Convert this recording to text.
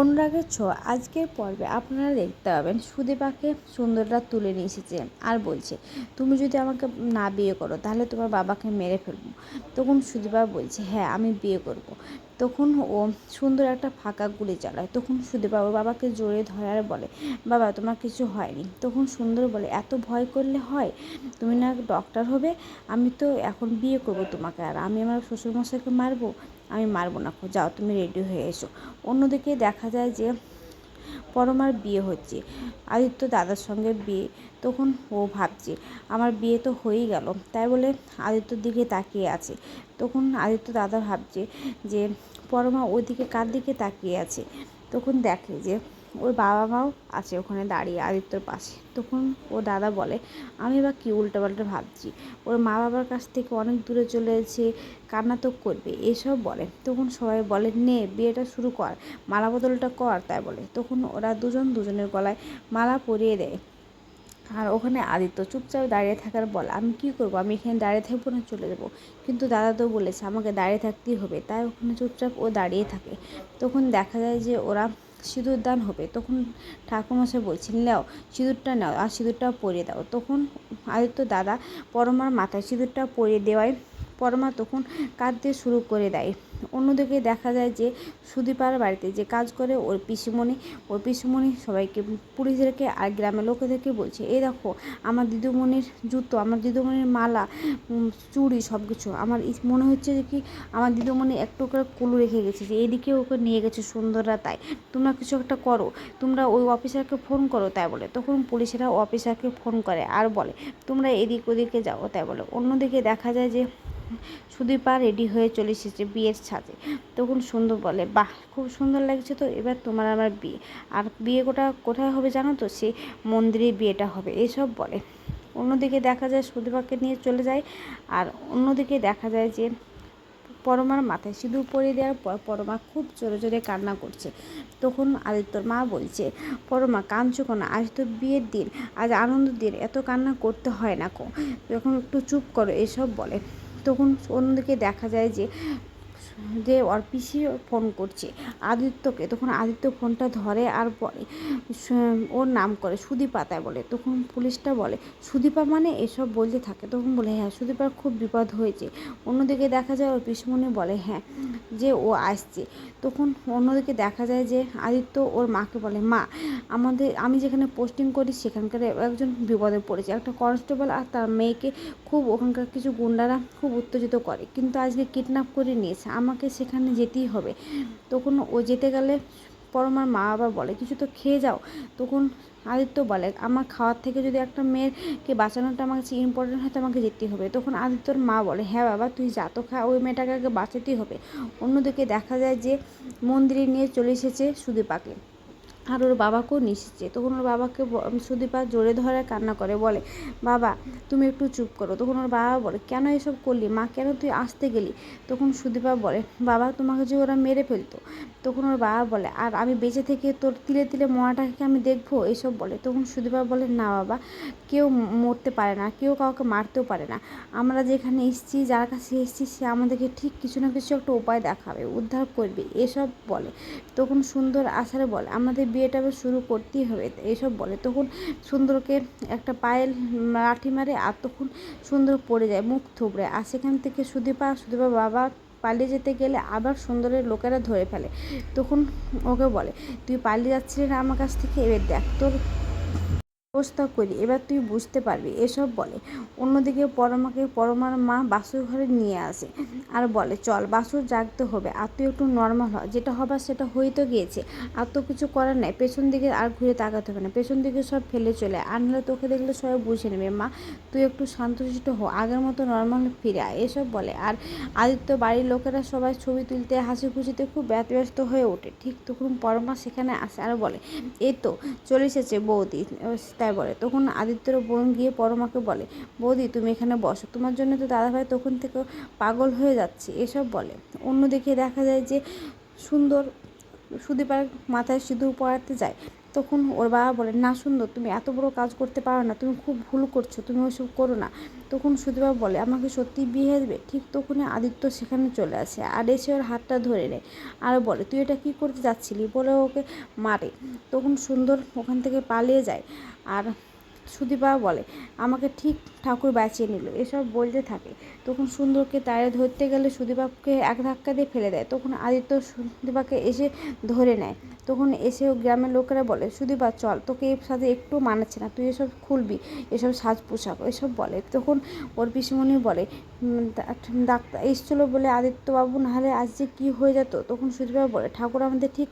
অনুরাগের ছোঁয়া আজকের পর্বে আপনারা দেখতে পাবেন সুদীপাকে সুন্দররা তুলে নিয়ে এসেছে আর বলছে, তুমি যদি আমাকে না বিয়ে করো তাহলে তোমার বাবাকে মেরে ফেলব। তখন সুদীপা বলছে হ্যাঁ আমি বিয়ে করব। তখন ও সুন্দর একটা ফাঁকা গুলি চালায়। তখন সুদীপা ওর বাবাকে জোরে ধরে আর বলে, বাবা, তোমার কিছু হয়নি। তখন সুন্দর বলে, এত ভয় করলে হয়? তুমি না ডক্টর হবে? আমি তো এখন বিয়ে করব তোমাকে আর আমি আমার শ্বশুরমশাইকে মারবো? আমি মারবো না যাও তুমি রেডি হয়ে এসো। অন্যদিকে দেখা যায় যে পরমার বিয়ে হচ্ছে। আদিত্য দাদার সঙ্গে বিয়ে, তখন ও ভাবছে, আমার বিয়ে তো হয়েই গেল। তাই বলে আদিত্যর দিকে তাকিয়ে আছে। তখন আদিত্য দাদা ভাবছে যে পরমা ওইদিকে কার দিকে তাকিয়ে আছে? তখন দেখে যে ওর বাবা মাও আছে ওখানে দাঁড়িয়ে, আদিত্যর পাশে। তখন ও দাদা বলে, আমি বা কী উল্টোপাল্টা ভাবছি? ওর মা বাবার কাছ থেকে অনেক দূরে চলে এসে কান্না তো করবে। এসব বলে। তখন সবাই বলে, নে, বিয়েটা শুরু কর, মালা বদলটা কর। তাই বলে। তখন ওরা দুজন দুজনের গলায় মালা পরিয়ে দেয়। আর ওখানে আদিত্য চুপচাপ দাঁড়িয়ে থাকার বল, আমি কি করব? আমি এখানে দাঁড়িয়ে থাকব না, চলে যাব? কিন্তু দাদা তো বলেছে, আমাকে দাঁড়িয়ে থাকতেই হবে। তাই ওখানে চুপচাপ ও দাঁড়িয়ে থাকে। তখন দেখা যায় যে ওরা সিঁদুর দান হবে। তখন ঠাকুরমশাই বলছেন, নাও, সিঁদুরটা নাও আর সিঁদুরটা পরিয়ে দাও। তখন আদিত্য দাদা পরমার মাথায় সিঁদুরটা পরিয়ে দেওয়ায় পরমা তখন কাঁদতে শুরু করে দেয়। অন্যদিকে দেখা যায় যে সুদীপার বাড়িতে যে কাজ করে, ওর পিসিমণি ওর পিসিমণি সবাইকে পুলিশদেরকে আর গ্রামের লোকেদেরকে বলছে, এই দেখো, আমার দিদুমণির জুতো, আমার দিদুমণির মালা চুড়ি সব কিছু আমার মনে হচ্ছে যে কি আমার দিদুমণি একটু করে কুলু রেখে গেছে, যে এদিকে ওকে নিয়ে গেছে সুন্দররা তাই। তোমরা কিছু একটা করো, তোমরা ওই অফিসারকে ফোন করো তাই বলে। তখন পুলিশেরা অফিসারকে ফোন করে আর বলে, তোমরা এদিক ওদিকে যাও, তাই বলে। অন্যদিকে দেখা যায় যে সুদীপা রেডি হয়ে চলে এসেছে বিয়ের সাজে তখন সুন্দর বলে, বাহ, খুব সুন্দর লাগছে তো, এবার তোমার আমার বিয়ে। আর বিয়ে কোটা কোথায় হবে জানো তো? সে মন্দিরে বিয়েটা হবে। এসব বলে। অন্যদিকে দেখা যায় সুদীপাকে নিয়ে চলে যায়, আর অন্যদিকে দেখা যায় যে পরমার মাথায় সিঁদুর পরিয়ে দেওয়ার পর পরমা খুব জোরে জোরে কান্না করছে। তখন আদিত্যর মা বলছে, পরমা, কাঁদছো কেন? আজ তো বিয়ের দিন, আজ আনন্দ দিন, এত কান্না করতে হয় না কো? এখন একটু চুপ করো, এসব বলে। তখন অন্যদিকে দেখা যায় যে যে ওর পিসি ফোন করছে আদিত্যকে। তখন আদিত্য ফোনটা ধরে আর বলে ওর নাম করে সুদীপা তাই বলে। তখন পুলিশটা বলে, সুদীপা মানে এসব বলতে থাকে। তখন বলে হ্যাঁ সুদীপার খুব বিপদ হয়েছে। অন্যদিকে দেখা যায় ওর পিসমণি বলে হ্যাঁ যে ও আসছে। তখন অন্যদিকে দেখা যায় যে আদিত্য ওর মাকে বলে, মা, আমাদের, আমি যেখানে পোস্টিং করি সেখানকার একজন বিপদে পড়েছে। একটা কনস্টেবল আর তার মেয়েকে খুব ওখানকার কিছু গুন্ডারা খুব উত্তেজিত করে। কিন্তু আজকে কিডন্যাপ করে নিয়েছে। আমাকে সেখানে যেতেই হবে। তখন ও যেতে গেলে পরমার মা বাবা বলে, কিছু তো খেয়ে যাও। তখন আদিত্য বলে, আমার খাওয়ার থেকে যদি একটা মেয়েকে বাঁচানোটা আমার কাছে ইম্পর্টেন্ট হয়, তো আমাকে যেতেই হবে। তখন আদিত্যর মা বলে হ্যাঁ বাবা, তুই যা তো খা ওই মেয়েটাকে আগে বাঁচাতেই হবে। অন্যদিকে দেখা যায় যে মন্দিরে নিয়ে চলে এসেছে সুদীপাকে। আর ওর বাবাকেও নিয়ে তখন ওর বাবাকে সুদীপা জোরে ধরে কান্না করে, বলে, বাবা, তুমি একটু চুপ করো। তখন ওর বাবা বলে, কেন এসব করলি? মা, কেন তুই আসতে গেলি? তখন সুদীপা বলে, বাবা, তোমাকে যে ওরা মেরে ফেলতো। তখন ওর বাবা বলে, আর আমি বেঁচে থেকে তোর তিলে তিলে মরাটাকে আমি দেখব? এসব বলে। তখন সুদীপা বলে, না, বাবা, কেউ মরতে পারে না, কেউ কাউকে মারতেও পারে না। আমরা যেখানে এসেছি, যার কাছে এসেছি, সে আমাদেরকে ঠিক কিছু না কিছু একটা উপায় দেখাবে, উদ্ধার করবে। এসব বলে। তখন সুন্দর আশারে বলে, আমাদের বিয়েটা শুরু করতেই হবে। এইসব বলে তখন সুন্দরকে একটা পায়েল লাঠি মারে আর তখন সুন্দর পড়ে যায়, মুখ থুবড়ে। আর সেখান থেকে সুদীপা সুদীপা বাবা পালিয়ে যেতে গেলে আবার সুন্দরের লোকেরা ধরে ফেলে। তখন ওকে বলে, তুই পালিয়ে যাচ্ছিলি না আমার কাছ থেকে? এবার দেখ, তোর ব্যবস্থা করি এবার তুই বুঝতে পারবি। এসব বলে, অন্যদিকে পরমাকে পরমার মা বাসুর ঘরে নিয়ে আসে আর বলে, চল, বাসুর জাগতে হবে, আর তুই একটু নর্মাল হয় যেটা হবার সেটা হয়ে তো গিয়েছে, আর তো কিছু করার নেই, পেছন দিকে আর ঘুরে তাকাতে হবে না, পেছন দিকে সব ফেলে চলে আর নাহলে তোকে দেখলে সবাই বুঝে নেবে, মা, তুই একটু শান্তশিষ্ট হো, আগের মতো নর্মাল ফিরে আয়, এসব বলে। আর আদিত্য বাড়ির লোকেরা সবাই ছবি তুলতে হাসি খুশিতে খুব ব্যস্ত হয়ে ওঠে। ঠিক তখন পরমা সেখানে আসে আর বলে, এই তো, চলে এসেছে বৌদি তাই বলে। তখন আদিত্যর বোন গিয়ে পরমাকে বলে, বৌদি, তুমি এখানে বসো। তোমার জন্য তো দাদাভাই তখন থেকে পাগল হয়ে যাচ্ছে, এসব বলে। অন্যদিকে দেখা যায় যে সুন্দর সুদীপার মাথায় সিঁদুর পড়াতে যায়। তখন ওর বাবা বলে, না সুন্দর, তুমি এত বড় কাজ করতে পারো না, তুমি খুব ভুল করছ, তুমি ওইসব করো না। তখন সুদীপা বলে, আমাকে সত্যি বিয়ে দেবে? ঠিক তখনই আদিত্য সেখানে চলে আসে আর এসে ওর হাতটা ধরে নেয় আর বলে, তুই এটা কি করতে যাচ্ছিলি? বলে ওকে মারে। তখন সুন্দর ওখান থেকে পালিয়ে যায় আর সুদীপা বলে, আমাকে ঠিক ঠাকুর বাঁচিয়ে নিল, এসব বলতে থাকে। তখন সুন্দরকে তারে ধরতে গেলে সুদীপাকে এক ধাক্কা দিয়ে ফেলে দেয়। তখন আদিত্য সুদীপাকে এসে ধরে নেয়। তখন এসে গ্রামের লোকেরা বলে, সুদীপা, চল, তোকে এর সাথে একটু মানাচ্ছে না। তুই এসব খুলবি, এসব সাজ পোশাক এসব বলে। তখন ওর পিসিমণি বলে ডাক্তার এসছিলো বলে আদিত্যবাবু, নাহলে আজ যে কী হয়ে যেত? তখন সুদীপা বলে, ঠাকুর আমাদের ঠিক